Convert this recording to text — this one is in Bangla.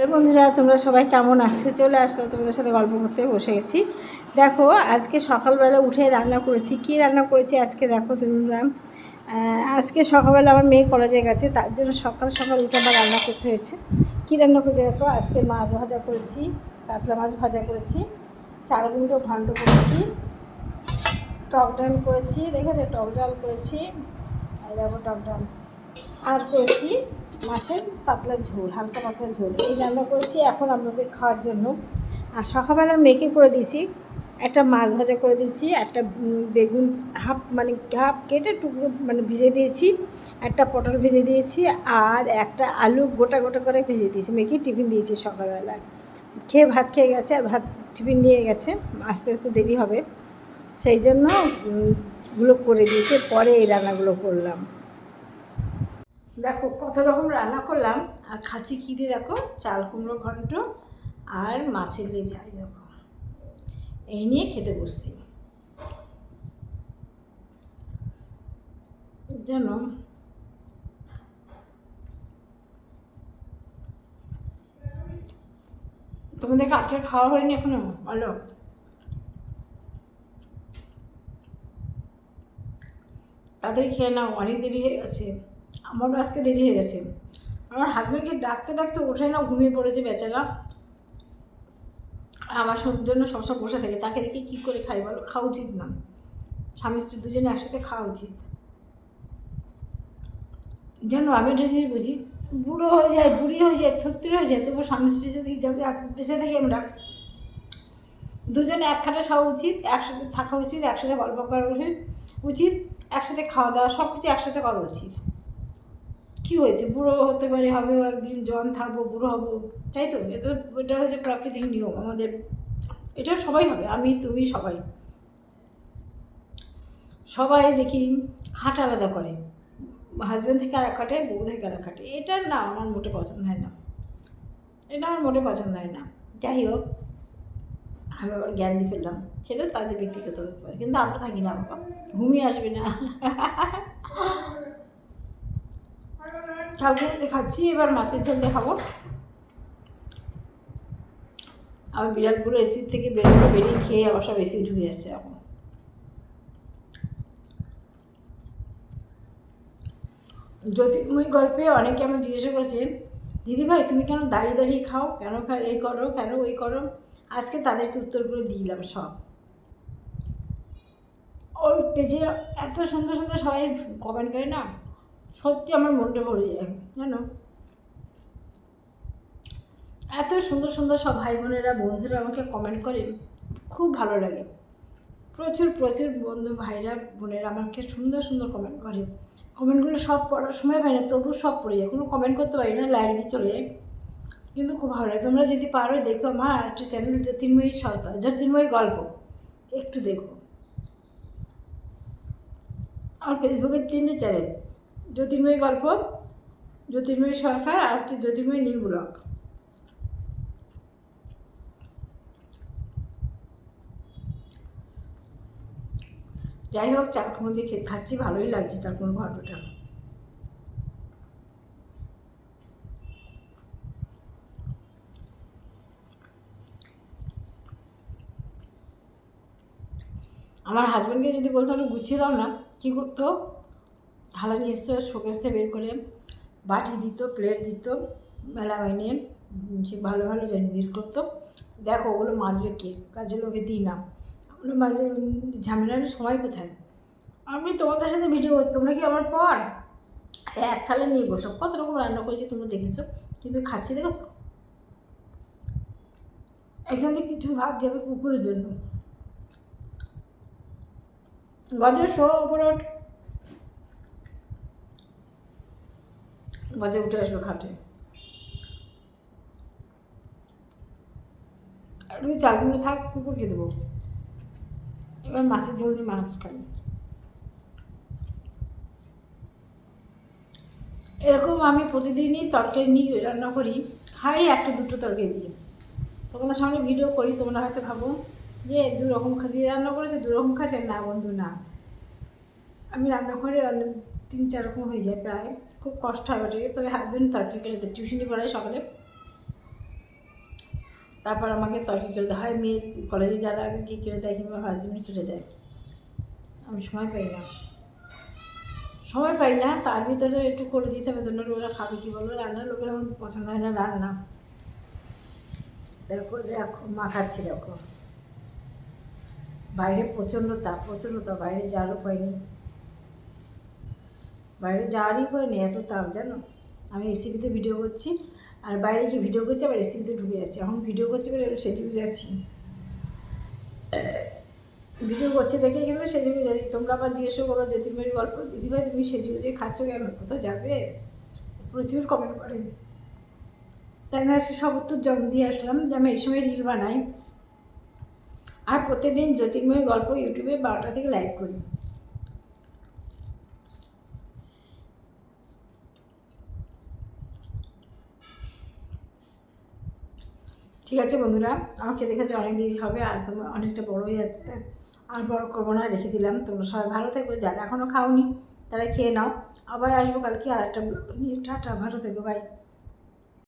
বন্ধুরা, তোমরা সবাই কেমন আছো? চলে আসলো তোমাদের সাথে গল্প করতে, বসে গেছি। দেখো, আজকে সকালবেলা উঠে রান্না করেছি। কি রান্না করেছি আজকে দেখো তোমরা আজকে সকালবেলা আমার মেয়ে কলেজে গেছে, তার জন্য সকাল সকাল উঠে আবার রান্না করতে হয়েছে। কী রান্না করেছি দেখো? আজকে মাছ ভাজা করেছি, কাতলা মাছ ভাজা করেছি চার গুঁড়ো ঘন্ট করেছি, টক ডাল করেছি, দেখেছ? টক ডাল করেছি, আর দেখো টক ডাল। আর করেছি মাছের পাতলা ঝোল, হালকা পাতলা ঝোল। এই রান্না করেছি, এখন আপনাদের খাওয়ার জন্য। আর সকালবেলা মেখে করে দিয়েছি, একটা মাছ ভাজা করে দিয়েছি, একটা বেগুন হাফ মানে হাফ কেটে টুকরো মানে ভিজে দিয়েছি, একটা পটল ভেজে দিয়েছি, আর একটা আলু গোটা গোটা করে ভেজে দিয়েছি। মেখে টিফিন দিয়েছি সকালবেলা। খেয়ে ভাত খেয়ে গেছে, আর ভাত টিফিন নিয়ে গেছে, আস্তে আস্তে দেরি হবে। সেই জন্যগুলো করে দিয়েছে, পরে এই রান্নাগুলো করলাম। দেখো কত রকম রান্না করলাম। আর খাচ্ছি কী দিয়ে দেখো? চাল কুমড়ো ঘন্ট আর মাছের লেজাই দেখো। এই নিয়ে খেতে বসছি। যেন তোমাদের কাঠে খাওয়া হয়নি এখনও? বলো। তাদের খেয়ে নাও, অনেক দেরি হয়ে গেছে। আমারও আজকে দেরি হয়ে গেছে। আমার হাজব্যান্ডকে ডাকতে ডাকতে ওঠে না ঘুমিয়ে পড়েছে বেচারা। আমার সব জন্য সবসময় বসে থাকে। তাকে রেখে কী করে খাই বলো? খাওয়া উচিত না। স্বামী স্ত্রী দুজনে একসাথে খাওয়া উচিত। যেন আমি জিনিস বুঝি, বুড়ো হয়ে যায়, বুড়ি হয়ে যায় ছত্রিশ হয়ে যায় তবু স্বামী স্ত্রী যদি যাতে বেঁচে থাকি আমরা, দুজনে এক খাটে খাওয়া উচিত, একসাথে থাকা উচিত, একসাথে গল্প করা উচিত উচিত, একসাথে খাওয়া দাওয়া সব কিছু একসাথে করা উচিত। কী হয়েছে? বুড়ো হতে পারে হবে একদিন জন থাকব, বুড়ো হব, তাই তো? এটা এটা হচ্ছে প্রাকৃতিক নিয়ম আমাদের। এটা সবাই হবে, আমি, তুমি সবাই। সবাই দেখি খাট আলাদা করে। হাজব্যান্ড থেকে আর খাটে, বউ থেকে আর এক খাটে। এটা না আমার মোটে পছন্দ হয় না। এটা আমার মোটে পছন্দ হয় না। যাই হোক, আমি আবার জ্ঞান দিয়ে ফেললাম। সেটা তাদের ব্যক্তিগত ব্যাপার, কিন্তু আমরা থাকি না, বাবা। ঘুমিয়ে আসবে না। ঝালমুড়ি দিয়ে খাচ্ছি এবার মাছের ঝোল দিয়ে খাব আমার বিড়ালগুলো এসির থেকে বেরোতে বেরিয়ে খেয়ে আবার সব এসি ঢুকে যাচ্ছে এখন। জ্যোতির্ময় গল্পে অনেকে আমার জিজ্ঞাসা করেছে দিদি ভাই তুমি কেন দাঁড়িয়ে দাঁড়িয়ে খাও? কেন এই করো কেন ওই করো? আজকে তাদেরকে উত্তরগুলো দিলাম সব। ওর পেজে এত সুন্দর সুন্দর সবাই কমেন্ট করে না? সত্যি আমার মনটা ভরে যায়, জানো? এত সুন্দর সুন্দর সব ভাই বোনেরা বন্ধুরা আমাকে কমেন্ট করে, খুব ভালো লাগে। প্রচুর প্রচুর বন্ধু ভাইরা, বোনেরা আমাকে সুন্দর সুন্দর কমেন্ট করে। কমেন্টগুলো সব পড়ার সময় পাই না তবু সব পড়ে যায়। কোনো কমেন্ট করতে পারি না লাইক দিয়ে চলে যায়। কিন্তু খুব ভালো লাগে। তোমরা যদি পারো, দেখো আমার আরেকটা চ্যানেল জ্যোতির্ময়ী সরকার। জ্যোতির্ময়ী গল্প, একটু দেখো। আমার ফেসবুকের তিনটে চ্যানেল জ্যোতির্ময়ী গল্প, জ্যোতির্ময়ী সরকার আর হচ্ছে জ্যোতির্ময়ী নিউ ব্লগ। যাই হোক চারকুমো দিয়ে খে- খাচ্ছি, ভালোই লাগছে চারকুমো ঘটটা আমার হাজব্যান্ডকে যদি বলতো একটু গুছিয়ে দাও না, কী করতো? থালা নিয়ে এসতো শোকেস থেকে বের করে বাটি দিত প্লেট দিত, মেলা মাইনে সে ভালো ভালো জানি বের করতো। দেখো, ওগুলো মাজবে কে? কাজে লোকে দিই না। ওগুলো মাঝে ঝামেলার সময় কোথায়? আমি তোমাদের সাথে ভিডিও করছি, তোমরা কি আমার পর? এক থালা নিয়ে বসো। কত রকম রান্না করেছি তোমরা দেখেছ, কিন্তু খাচ্ছি দেখেছ? এখান থেকে কিছু ভাত যাবে কুকুরের জন্য। গজে শো, ওপরে গজে উঠে আসবে খাটে। আর তুমি চারগুলো থাক কুকুরকে দেবো। এবার মাছের ঝোল দিয়ে মাছ খাই। এরকম আমি প্রতিদিনই তরকারি নিয়ে রান্না করি। খাই একটা দুটো তরকারি দিয়ে। তোমাদের সামনে ভিডিও করি, তোমরা হয়তো ভাবো যে দু রকম দিয়ে রান্না করেছে দু রকম খাচ্ছে? না বন্ধু, না। আমি রান্না করে রান্না তিন চার রকম হয়ে যায় প্রায়। খুব কষ্ট হয় ওটাকে তবে হাজব্যান্ড তরকারি করে টিউশনি পড়ায় সকালে। তারপর আমাকে তরকারি করে দেয় হয়। মেয়ে কলেজে যারা আগে গিয়ে কেটে দেয় কিংবা হাজবেন্ড কেটে দেয়। আমি সময় পাই না। সময় পাই না। তার ভিতরে একটু করে দিতে হবে। তোমরা ওরা খাবে কি বলো? রান্নার লোকের আমার পছন্দ হয় না রান্না। দেখো দেখো মাখাচ্ছি দেখো। বাইরে প্রচণ্ড তাপ। প্রচণ্ড তাপ। বাইরে যাওয়ার উপায় নেই। বাইরে যাওয়ারই উপায় নেই, এত তাপ, জানো? আমি রেসিপিতে ভিডিও করছি, আর বাইরে গিয়ে ভিডিও করছি, আবার রেসিপিতে ঢুকে যাচ্ছি। এখন ভিডিও করছি বলে সেজে যাচ্ছি। ভিডিও করছে দেখে কিন্তু সেজে যাচ্ছি। তোমরা আবার জিজ্ঞেসও করো জ্যোতির্ময়ের গল্প? দিদিভাই, তুমি সেজে গুজে খাচ্ছ কেন? কোথাও যাবে? প্রচুর কমেন্ট করে তাই না আজকে সব উত্তর জম দিয়ে আসলাম যে আমি এই সময় রিল বানাই। আর প্রত্যেকদিন জ্যোতির্ময় গল্প ইউটিউবে বারোটা থেকে লাইভ করি। ঠিক আছে বন্ধুরা, আমাকে দেখাতে অনেক দেরি হবে আর তোমার অনেকটা বড়ই আছে আর বড় করব না, রেখে দিলাম। তোমরা সবাই ভালো থেকো, যারা এখনও খাওনি তারা খেয়ে নাও। আবার আসব কালকে আর একটা নিয়ে। টাটা, ভালো থেকো বাই